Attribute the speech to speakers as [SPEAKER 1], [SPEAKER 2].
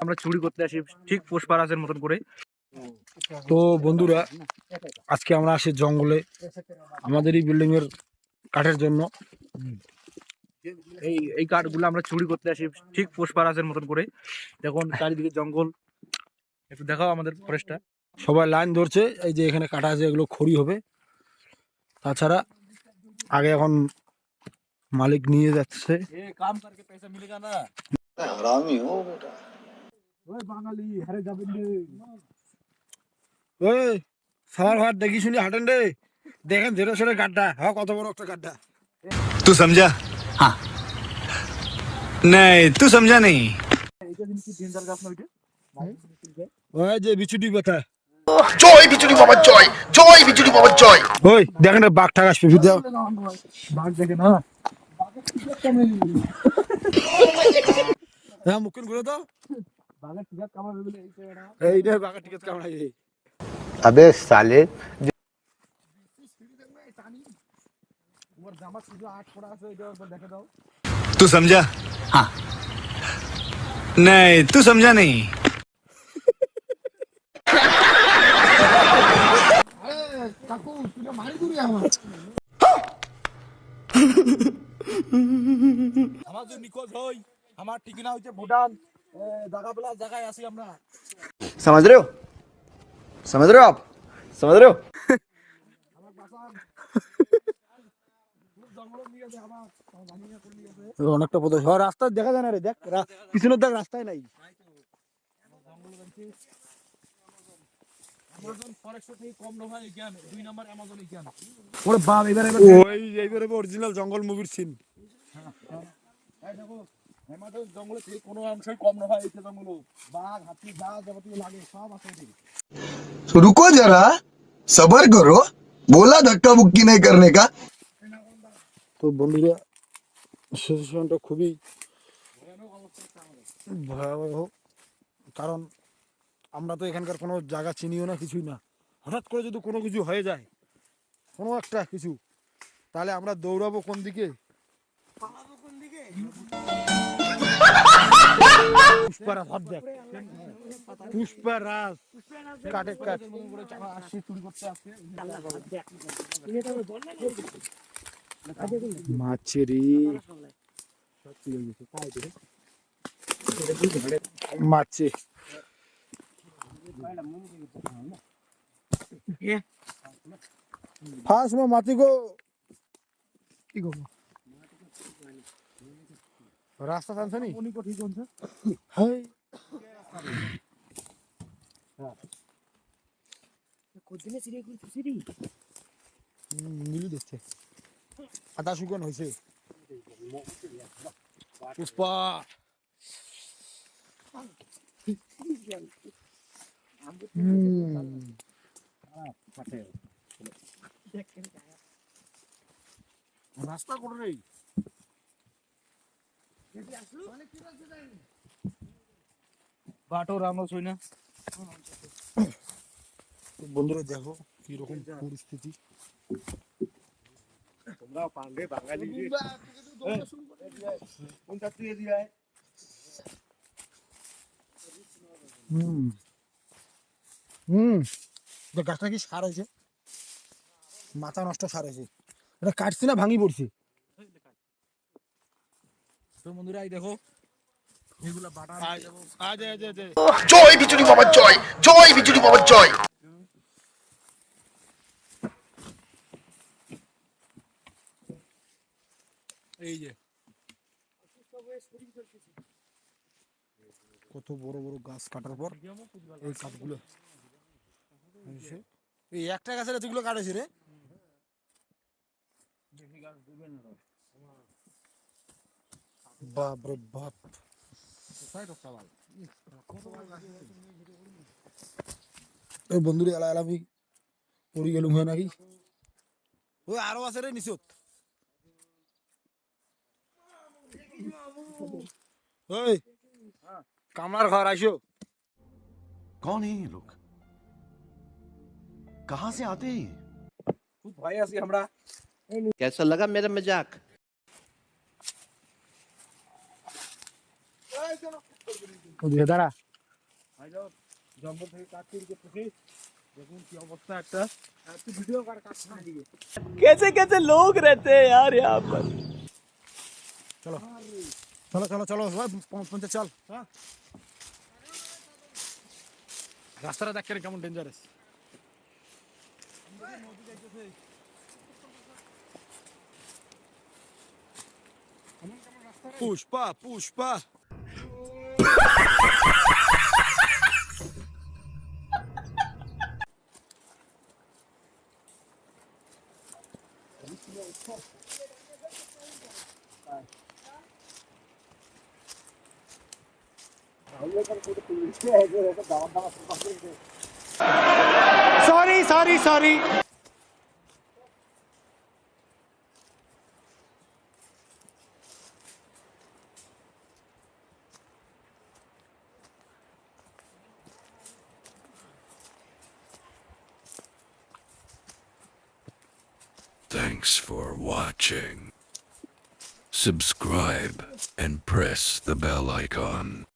[SPEAKER 1] আমরা চুরি করতে আসি ঠিক পোষপারাজের মতন করে
[SPEAKER 2] তো বন্ধুরা আজকে আমরা আসি জঙ্গলে আমাদের এই বিল্ডিং এর কাঠের জন্য।
[SPEAKER 1] এই এই কাঠগুলো আমরা চুরি করতে আসি ঠিক পোষপারাজের মতন করে দেখুন চারিদিকে জঙ্গল। একটু দেখাও আমাদের ফরেস্টটা
[SPEAKER 2] সবাই লাইন ধরছে এই যে এখানে কাটা আছে এগুলো খড়ি হবে। তাছাড়া আগে এখন মালিক নিয়ে যাচ্ছে। দেখি শুনি হাটেন রে। দেখেন ধীরে গাড্ডা হ কত বড় একটা গাড্ডা
[SPEAKER 1] তু সমঝা নাই তু সমঝা নেই
[SPEAKER 2] ওই যে বিচুটি কথা।
[SPEAKER 3] জয় বিচুরি বাবার জয়। জয় বিচুরি জয়।
[SPEAKER 2] ওই দেখেন বাঘ ঠাক আসবে
[SPEAKER 1] বাঘ দেখে না?
[SPEAKER 2] হ্যাঁ মুখেন ঘুরে দাও
[SPEAKER 1] বাঘের টিকাত কামড় দিলে এই ছেড়া
[SPEAKER 2] এইটা বাঘের টিকিট কামড়াই এই
[SPEAKER 4] अबे साले
[SPEAKER 1] তোমার জামা শুধু আট পড়া আছে এটা একবার দেখে দাও
[SPEAKER 5] तू समझा हाँ नहीं तू समझा नहीं
[SPEAKER 2] আমার যে নিখোঁজ হই আমার ঠিকানা হচ্ছে ভুটান। জায়গা জায়গায় আছি আমরা।
[SPEAKER 4] সমাজ রেও সমাজ রেও আপ সমাজ রেও
[SPEAKER 2] অনেকটা রাস্তা দেখা যায় না রে দেখ পিছনের দেখ রাস্তায় নাই। জঙ্গল মুভির সিন
[SPEAKER 1] জঙ্গলে থেকে কোনো অংশই কম না হয় এই জঙ্গল। বাঘ হাতি যা যাবতীয়
[SPEAKER 3] যারা সবার করো বলা ধাক্কা মুক্কি নেই করনে কা।
[SPEAKER 2] তো বন্ধুরা সিচুয়েশনটা খুবই ভয়াবহ কারণ আমরা তো এখানকার কোনো জায়গা চিনিও না কিছুই না। হঠাৎ করে যদি কোনো কিছু হয়ে যায় কোনো একটা কিছু তাহলে আমরা দৌড়াবো কোন দিকে? পুষ্পারাজ হাত দেখ পুষ্পারাজ কাটে কাট
[SPEAKER 1] আসছি চুরি করতে আসছে
[SPEAKER 2] মাছেরি মাছে ফার্স্ট মো মাটি গো কি গো রাস্তা জানছ নি?
[SPEAKER 1] উনি কো ঠিক আছে
[SPEAKER 2] হাই মিলি দেখছে আদা শুকান হয়েছে পুষ্পা।
[SPEAKER 1] রাস্তা করে বাটো রামো ছই না।
[SPEAKER 2] বন্ধুরা দেখো কি রকম পরিস্থিতি।
[SPEAKER 1] তোমরা বাঙালি কোনটা তুই দিয়ে
[SPEAKER 2] হুম। হুম। তো গাছটা কি সার হয়েছে? মাথা নষ্ট সার হয়েছে। এটা কাটছি না ভাঙি পড়ছে।
[SPEAKER 1] তো বন্ধুরা এই দেখো এগুলা বাটা
[SPEAKER 2] আজ আজ আজ
[SPEAKER 3] জয় বিচুরি বাবা জয়। জয় বিচুরি বাবা জয়।
[SPEAKER 2] এই যে। কত বড় বড় গাছ কাটার পর এই কাঠগুলো এই একটা গাছের এতগুলো কাটেছে রে। বাপ রে বাপ। এই বন্ধুরে এলা এলা আমি পড়ি গেলুম হয় নাকি ওই আরো আছে রে নিচত ওই কামলার ঘর আইসো
[SPEAKER 6] कौन है ये लोग कहां से आते हैं ये?
[SPEAKER 1] খুব ভয় আছি আমরা
[SPEAKER 4] कैसा लगा मेरा मजाक
[SPEAKER 2] ওদিকে দাঁড়া
[SPEAKER 1] ভাইজান জঙ্গল থেকে কাঠ চুরি করতেছি দেখুন কি অবস্থা একটা একটু ভিডিও কর কাঠ চুরি দিকে
[SPEAKER 4] कैसे कैसे लोग रहते हैं यार यहाँ पर
[SPEAKER 2] চলো চলো চলো চলো ওই প- পঞ্চাশ চল হ্যাঁ রাস্তাটা দেখ কেন কেমন dangerous Pushpa Pushpa
[SPEAKER 4] Sorry, sorry, sorry.
[SPEAKER 7] Thanks for watching. Subscribe and press the bell icon.